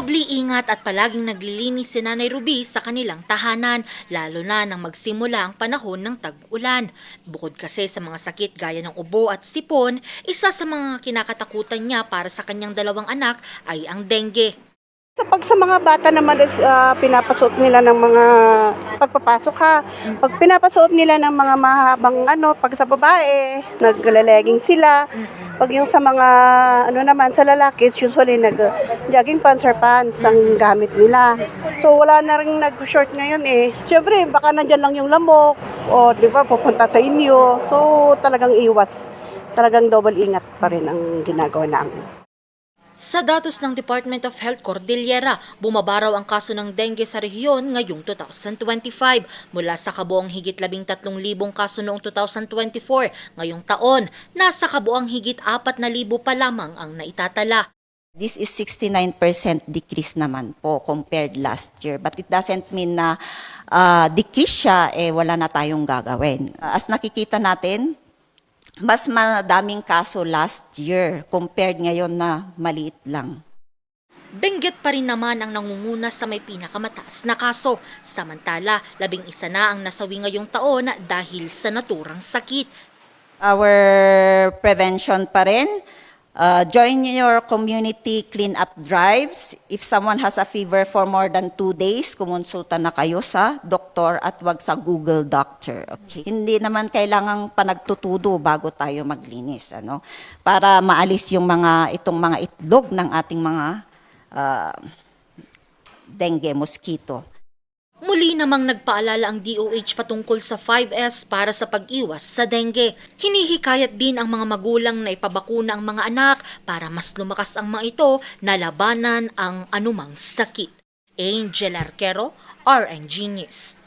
Doble ingat at palaging naglilinis si Nanay Ruby sa kanilang tahanan, lalo na nang magsimula ang panahon ng tag-ulan. Bukod kasi sa mga sakit gaya ng ubo at sipon, isa sa mga kinakatakutan niya para sa kanyang dalawang anak ay ang dengue. Sa pag sa mga bata naman is ah, pinapasuot nila ng mga pagpapasok ha. Pag pinapasuot nila ng mga mahabang ano, pag sa babae, naglalegging sila. Pag yung sa mga ano naman sa lalaki, is usually nag jogging pants or pants ang gamit nila. So wala na rin nag-short ngayon eh. Syempre, baka nandyan lang yung lamok o di ba pupunta sa inyo. So talagang iwas. Talagang double ingat pa rin ang ginagawa namin. Sa datos ng Department of Health Cordillera, bumaba raw ang kaso ng dengue sa rehiyon ngayong 2025 mula sa kabuang higit 13,000 kaso noong 2024. Ngayong taon, nasa kabuang higit 4,000 pa lamang ang naitatala. This is 69% decrease naman po compared last year. But it doesn't mean na ah, decrease siya, eh wala na tayong gagawin. As nakikita natin, mas madaming kaso last year compared ngayon na maliit lang. Benggit pa rin naman ang nangunguna sa may pinakamataas na kaso. Samantala, labing isa na ang nasawi ngayong taon dahil sa naturang sakit. Our prevention pa rin, uh, join your community clean-up drives. If someone has a fever for more than two days, kumonsulta na kayo sa doktor at wag sa Google Doctor. Okay? Hindi naman kailangang panagtutudo bago tayo maglinis. Ano? Para maalis yung mga, itong mga itlog ng ating mga uh, dengue, mosquito. Muli namang nagpaalala ang DOH patungkol sa 5S para sa pag-iwas sa dengue. Hinihikayat din ang mga magulang na ipabakuna ang mga anak para mas lumakas ang mga ito na labanan ang anumang sakit. Angel Arquero, RNG News.